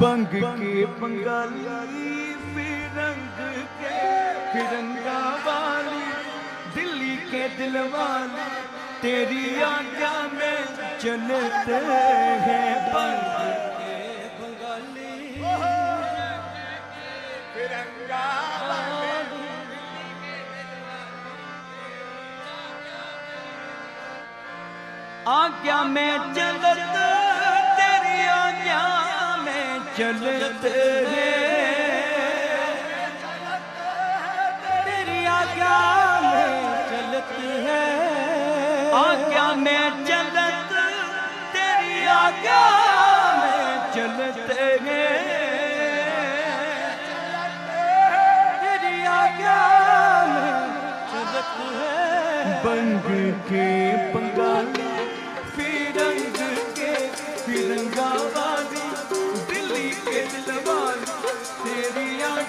बंग के बंगाली, फिरंग के फिरंगा वाली दिल्ली के दिल वाले तेरी आज्ञा में चलते हैं बंग के बंगाली। फिरंगा आज्ञा में चलते चलते हैं तेरी आज्ञा में चलते हैं आज्ञा में चलत तेरी आज्ञा में चलते हैं तेरी आज्ञा में चलते हैं बंग के बंगाली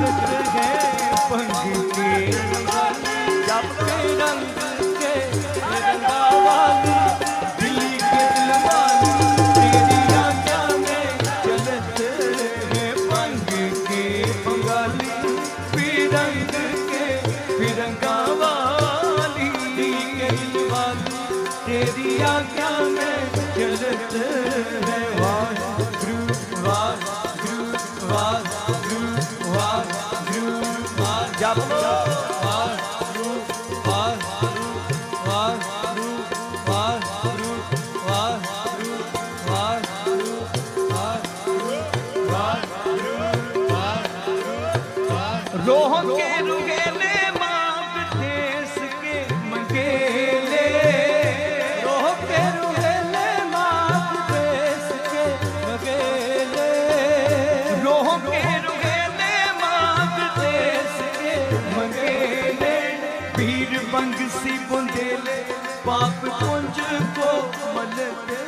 ਨਜ਼ਰ ਕੇ ਰੰਗ ਕੇ ਵਾਲੀ ਦਿੱਲੀ ਕੇ ਦਿਲਵਾਲੀ ਤੇਰੀ ਆਂਖਾਂ ਮੇ ਚਲਤ ਫਿਰੰਗਾ ਵਾਲੀ ਤੇਰੀ ਆਂਖਾਂ ਮੇ ਚਲਤ रोह के रुगेले माप देश के मंगेले रोह के रुगेले माप देश के मंगेले रोह के रुगेले माप देश के मंगेले पीर बंग सी बुंदेले पाप पुंज को मलते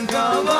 Rangava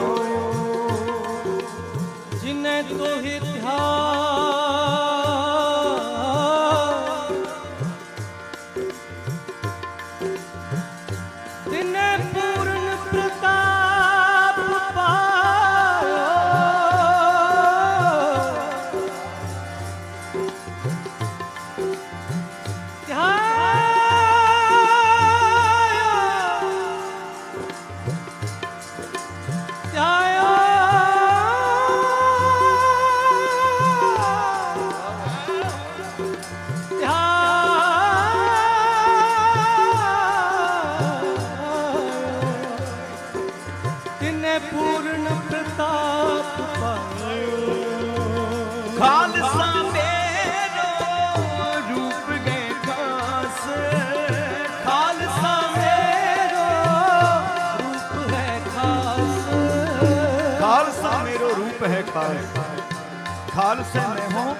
ਖਾਲਸੇ ਮੈਂ ਹੂੰ।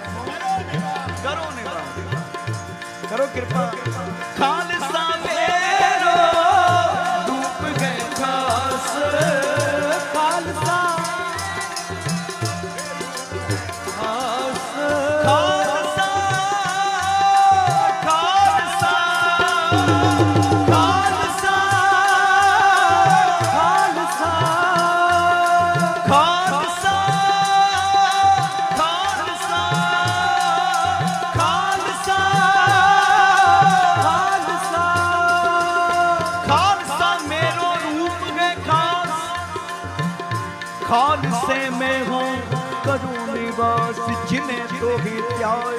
ਕਰੋ ਨਿਵਾਸ। ਕਰੋ ਕਿਰਪਾ। ਖਾਲਸਾ 要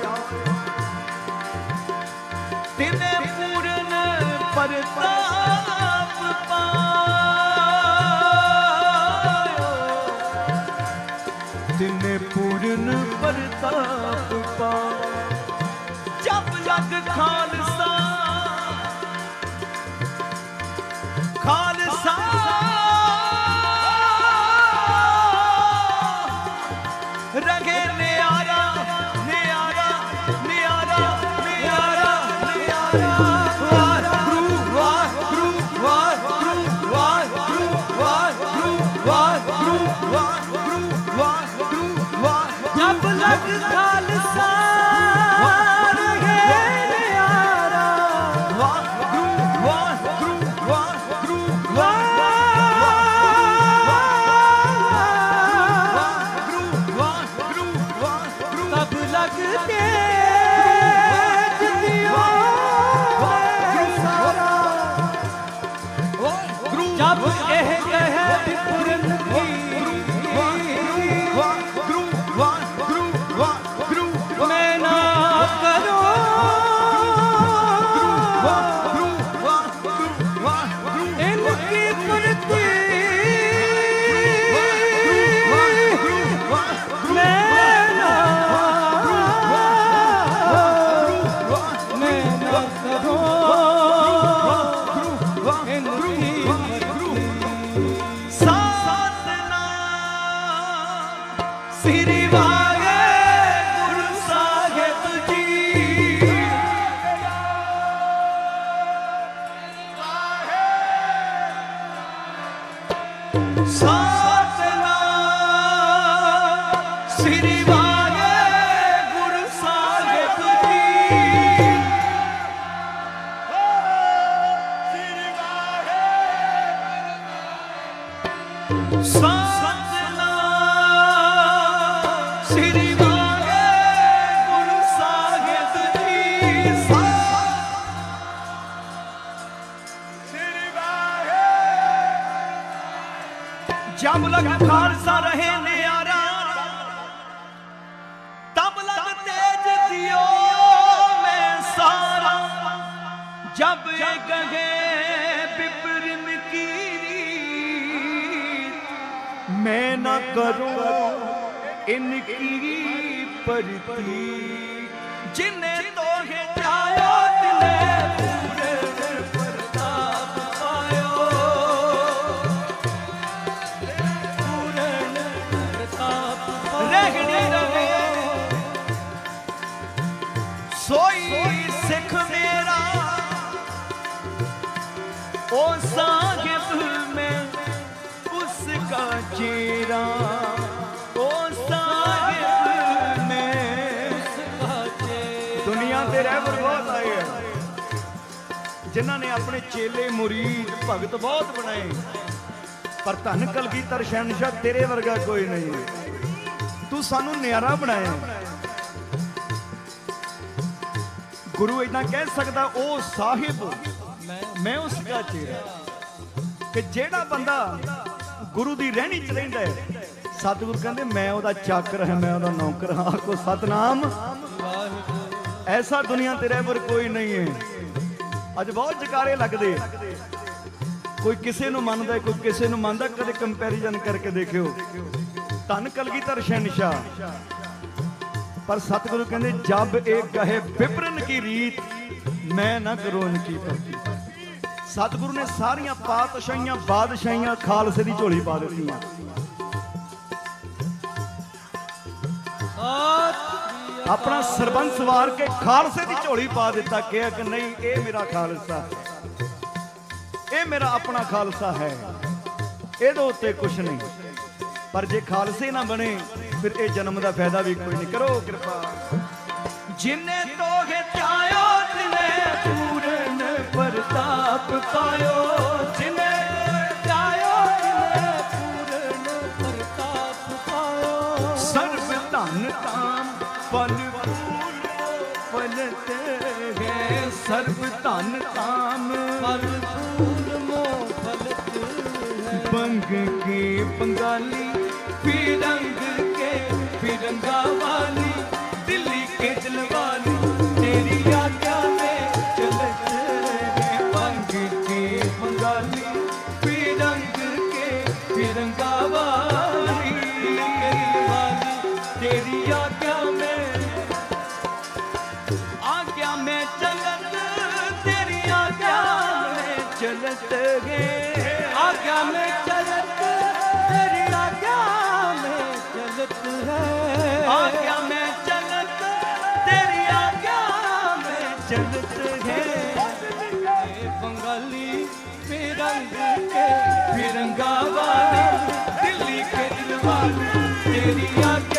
ਜਬ ਲਗ ਖਾਲਸਾ ਰਹੇ ਨਿਆਰਾ, ਤਬ ਲਗ ਤੇਜ ਦਿਓ ਮੈਂ ਸਾਰਾ। ਜਬ ਇਹ ਕਹੇ ਬਿਪਰਨ ਕੀ ਮੈਂ ਨਾ ਕਰੂੰ ਇਨਕੀ ਪਰਤੀ। ਜਿਨੇ ਤੋਹੇ का ਜਿਨ੍ਹਾਂ ਨੇ ਆਪਣੇ ਚੇਲੇ ਮੁਰੀਦ ਭਗਤ ਬਹੁਤ ਬਣਾਏ ਪਰ ਧੰਨ ਕਲਗੀਧਰ ਸ਼ਹਿਨशाह ਤੇਰੇ ਵਰਗਾ ਕੋਈ ਨਹੀਂ ਤੂੰ ਸਾਨੂੰ ਨਿਆਰਾ ਬਣਾਇਆ ਗੁਰੂ ਇਦਾਂ ਕਹਿ ਸਕਦਾ ਉਹ ਸਾਹਿਬ ਮੈਂ ਉਸ ਦਾ ਚੇਰਾ ਕਿ ਜਿਹੜਾ ਬੰਦਾ ਗੁਰੂ ਦੀ ਰਹਿਣੀ ਚ ਰਹਿੰਦਾ ਹੈ। ਸਤਿਗੁਰ ਕਹਿੰਦੇ, ਮੈਂ ਉਹਦਾ ਚਾਕਰ ਹਾਂ, ਮੈਂ ਉਹਦਾ ਨੌਕਰ ਹਾਂ। ਆਖੋ, ਸਤਨਾਮ। ਐਸਾ ਦੁਨੀਆ ਤੇ ਰਹਿਬਰ ਕੋਈ ਨਹੀਂ ਹੈ। ਅੱਜ ਬਹੁਤ ਜਕਾਰੇ ਲੱਗਦੇ। ਕੋਈ ਕਿਸੇ ਨੂੰ ਮੰਨਦਾ ਕੋਈ ਕਿਸੇ ਨੂੰ ਮੰਨਦਾ ਕਦੇ ਕੰਪੈਰੀਜ਼ਨ ਕਰਕੇ ਦੇਖਿਓ। ਧੰਨ ਕਲਗੀਧਰ ਸ਼ਹਿਨशाह ਪਰ ਸਤਿਗੁਰੂ ਕਹਿੰਦੇ, ਜਬ ਇਹ ਕਹੇ, ਵਿਪਰਨ ਕੀ ਰੀਤ, ਮੈਂ ਨਾ ਕਰੋ ਇਨਕੀ ਭਗਤੀ ਸਤਿਗੁਰੂ ਨੇ ਸਾਰੀਆਂ ਪਾਤਸ਼ਾਹੀਆਂ, ਬਾਦਸ਼ਾਹੀਆਂ, ਖਾਲਸੇ ਦੀ ਝੋਲੀ ਪਾ ਦਿੱਤੀਆਂ ਆਪਣਾ ਸਰਬੰਸ ਵਾਰ ਕੇ ਖਾਲਸੇ ਦੀ ਝੋਲੀ ਪਾ ਦਿੱਤਾ, ਕਿਹਾ ਕਿ ਨਹੀਂ, ਇਹ ਮੇਰਾ ਖਾਲਸਾ ਹੈ। ਇਹ ਮੇਰਾ ਆਪਣਾ ਖਾਲਸਾ ਹੈ। ਇਹਦੇ ਉੱਤੇ ਕੁਝ ਨਹੀਂ। ਪਰ ਜੇ ਖਾਲਸੇ ਨਾ ਬਣੇ, ਫਿਰ ਇਹ ਜਨਮ ਦਾ ਫਾਇਦਾ ਵੀ ਕੋਈ ਨਹੀਂ। ਕਰੋ ਕਿਰਪਾ। ਜਿਨੇ ਤੋਂ ਪਾਇਓ ਪੂਰਨ ਪ੍ਰਤਾਪ ਪਾਇਓ। ਸਰਬ ਧਨ ਧਾਮ ਸਰਬ ਧਨ ਧਾਮ ਬੰਗ ਕੀ ਬੰਗਾਲੀ, ਪੀਰੰਗ ਕੇ ਪਿਰੰਗਾ ਵਾਲੀ, ਦਿੱਲੀ ਕੇ ਜਲਵਾਲੀ, ਤੇਰੀ फिरंगा वाली आज्ञा में चलत, तेरी आज्ञा में चलत है आज्ञा में चलत, तेरी आज्ञा चलत है। आज्ञा में चलत, तेरी आज्ञा में चलत है। बंगाली फिरंग के तेरी आज्ञा